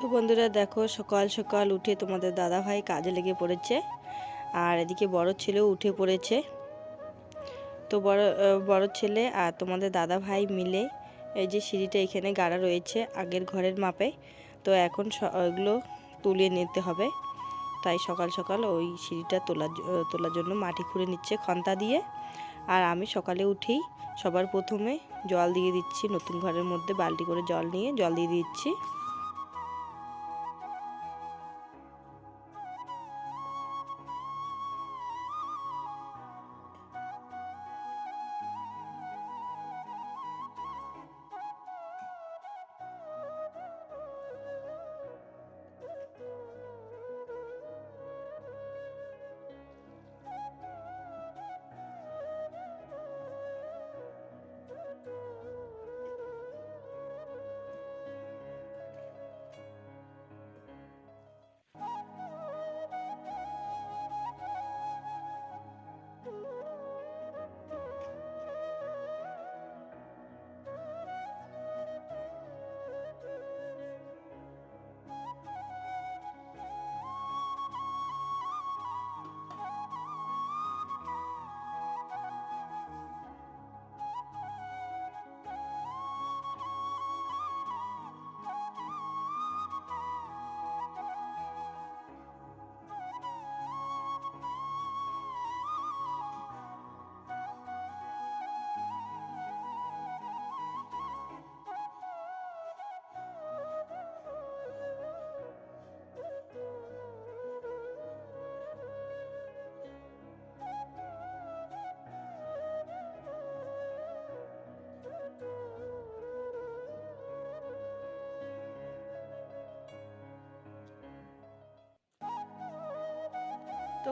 তো বন্ধুরা দেখো সকাল সকাল উঠে তোমাদের দাদা ভাই কাজে লেগে পড়েছে। আর এদিকে বড় ছেলেও উঠে পড়েছে। তো বড় বড় ছেলে আর তোমাদের দাদা ভাই মিলে এই যে সিঁড়িটা এখানে গাড়া রয়েছে আগের ঘরের মাপে। তো এখন ওগুলো তুলিয়ে নিতে হবে। তাই সকাল সকাল ওই সিঁড়িটা তোলার তোলার জন্য মাটি খুঁড়ে নিচ্ছে খন্তা দিয়ে। আর আমি সকালে উঠেই সবার প্রথমে জল দিয়ে দিচ্ছি, নতুন ঘরের মধ্যে বালতি করে জল নিয়ে জল দিয়ে দিচ্ছি।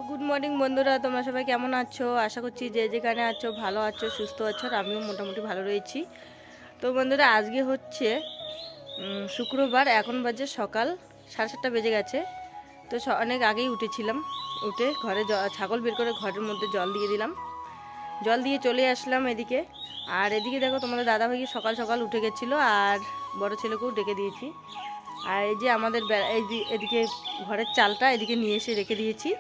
গুড মর্নিং বন্ধুরা, তোমরা সবাই কেমন আছো? আশা করছি যে যেখানে আছো, ভালো আছো, সুস্থ আছো, আর আমিও মোটামুটি ভালো রয়েছি। তো বন্ধুরা, আজকে হচ্ছে শুক্রবার, এখন বাজে সকাল সাড়ে সাতটা বেজে গেছে। তো অনেক আগেই উঠেছিলাম, উঠে ঘরে ছাগল বের করে ঘরের মধ্যে জল দিয়ে দিলাম। জল দিয়ে চলে আসলাম এদিকে। আর এদিকে দেখো, তোমাদের দাদা ভাই সকাল সকাল উঠে গেছিল, আর বড় ছেলেকেও ডেকে দিয়েছি। আর এই যে আমাদের এদিকে ঘরের চালটা এদিকে নিয়ে এসে রেখে দিয়েছি।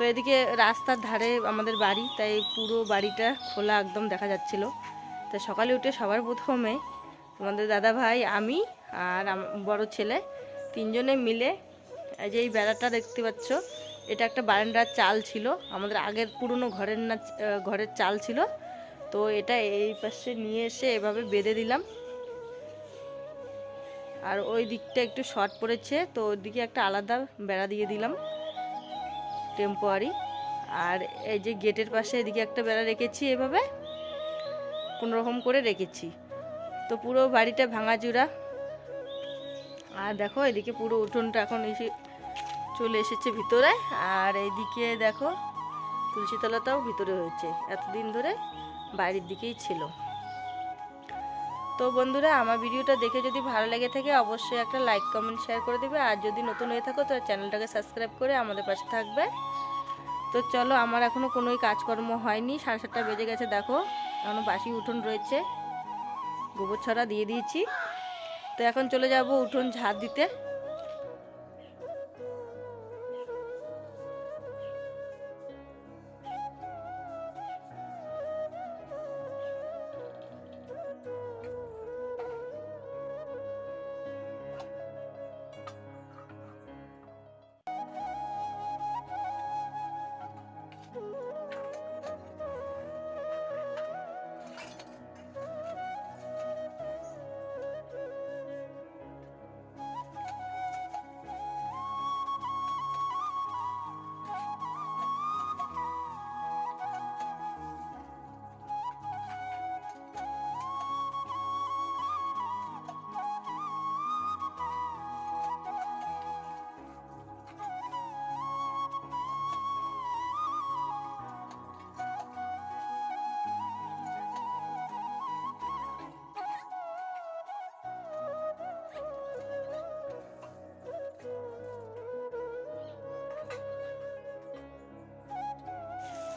তো এদিকে রাস্তার ধারে আমাদের বাড়ি, তাই পুরো বাড়িটা খোলা একদম দেখা যাচ্ছিল। তাই সকালে উঠে সবার প্রথমে তোমাদের দাদা ভাই, আমি আর বড় ছেলে তিনজনে মিলে যে এই বেড়াটা দেখতে পাচ্ছ, এটা একটা বারান্দার চাল ছিল। আমাদের আগের পুরনো ঘরের না, ঘরের চাল ছিল। তো এটা এই পাশে নিয়ে এসে এভাবে বেঁধে দিলাম। আর ওই দিকটা একটু শর্ট পড়েছে, তো ওইদিকে একটা আলাদা বেড়া দিয়ে দিলাম। টেম্পোয়ারি আর এই যে গেটের পাশে এদিকে একটা বেড়া রেখেছি এভাবে কোনো রকম করে রেখেছি। তো পুরো বাড়িটা ভাঙাচুরা। আর দেখো এদিকে পুরো উঠোনটা এখন এসে চলে এসেছে ভিতরে। আর এইদিকে দেখো তুলসীতলাটাও ভিতরে হয়েছে, এতদিন ধরে বাইরের দিকেই ছিল। তো বন্ধুরা, আমার ভিডিওটা দেখে যদি ভালো লেগে থাকে, অবশ্যই একটা লাইক কমেন্ট শেয়ার করে দেবে। আর যদি নতুন হয়ে থাকো, তো চ্যানেলটাকে সাবস্ক্রাইব করে আমাদের পাশে থাকবে। তো চলো, আমার এখনও কোনোই কাজকর্ম হয়নি। সাড়ে সাতটা বেজে গেছে, দেখো। এখনও বাসি উঠোন রয়েছে। গোবর ছড়া দিয়ে দিয়েছি। তো এখন চলে যাব উঠোন ঝাড় দিতে।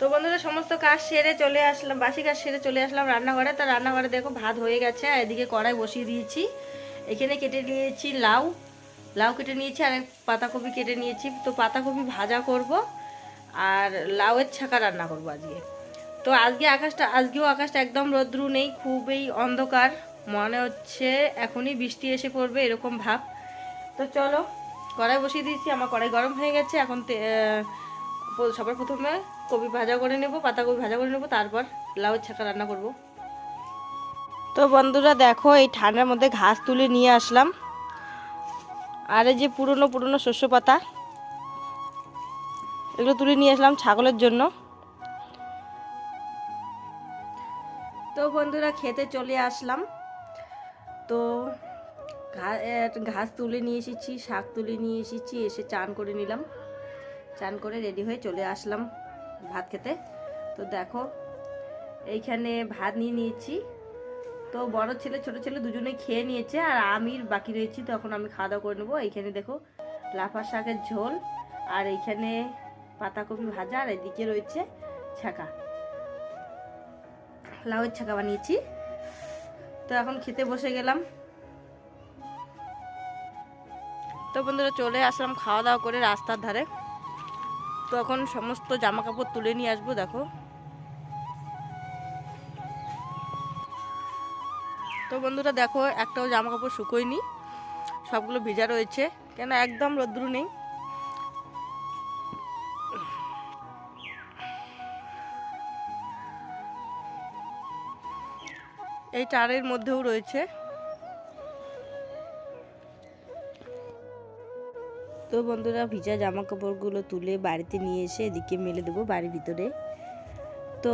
তো বন্ধুরা, সমস্ত কাজ সেরে চলে আসলাম, বাসি কাজ সেরে চলে আসলাম রান্নাঘরে। তা রান্নাঘরে দেখো ভাত হয়ে গেছে, আর এদিকে কড়াই বসিয়ে দিয়েছি। এখানে কেটে নিয়েছি লাউ লাউ কেটে নিয়েছি আর পাতাকপি কেটে নিয়েছি। তো পাতাকপি ভাজা করব আর লাউয়ের ছাকা রান্না করব আজকে। তো আজকে আকাশটা, আজকেও আকাশটা একদম রোদ্রু নেই, খুবই অন্ধকার। মনে হচ্ছে এখনই বৃষ্টি এসে পড়বে, এরকম ভাব। তো চলো, কড়াই বসিয়ে দিয়েছি, আমার কড়াই গরম হয়ে গেছে। এখন সবার প্রথমে কপি ভাজা করে নেব পাতাকপি ভাজা করে নেব তারপর লাউয়ের ছাকা রান্না করব। তো বন্ধুরা দেখো এই ঠান্ডার মধ্যে ঘাস তুলে নিয়ে আসলাম। আর এই যে পুরনো পুরনো শস্য পাতা এগুলো তুলে নিয়ে আসলাম ছাগলের জন্য। তো বন্ধুরা খেতে চলে আসলাম। তো ঘাস তুলে নিয়ে এসেছি শাক তুলে নিয়ে এসেছি এসে চান করে নিলাম। চান করে রেডি হয়ে চলে আসলাম। ভাত খেতে। তো দেখো, এইখানে ভাত নিয়ে নিয়েছি। তো বড় ছেলে, ছোট ছেলে দুজনেই খেয়ে নিয়েছে আর আমির বাকি রয়েছি, তো এখন আমি খাওয়া দাওয়া করে নেব। এইখানে দেখো, লাফা শাকের ঝোল আর এইখানে পাতাকপি ভাজা আর এদিকে রয়েছে ছাকা লাউয়ের ছাকা বানিয়েছি। তো এখন খেতে বসে গেলাম। তো বন্ধুরা চলে আসলাম খাওয়া দাওয়া করে রাস্তার ধারে। তো এখন সমস্ত জামা কাপড় তুলে নিয়ে আসব, দেখো। তো বন্ধুরা, দেখো, একটাও জামা কাপড় শুকোয়নি, সবগুলো ভিজা রয়েছে, কেন একদম রোদ্রু নেই। এই টারের মধ্যেও রয়েছে। তো বন্ধুরা ভিজা জামা কাপড়গুলো তুলে বাড়িতে নিয়ে এসে এদিকে মেলে দেবো বাড়ির ভিতরে। তো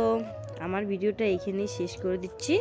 আমার ভিডিওটা এখানেই শেষ করে দিচ্ছি।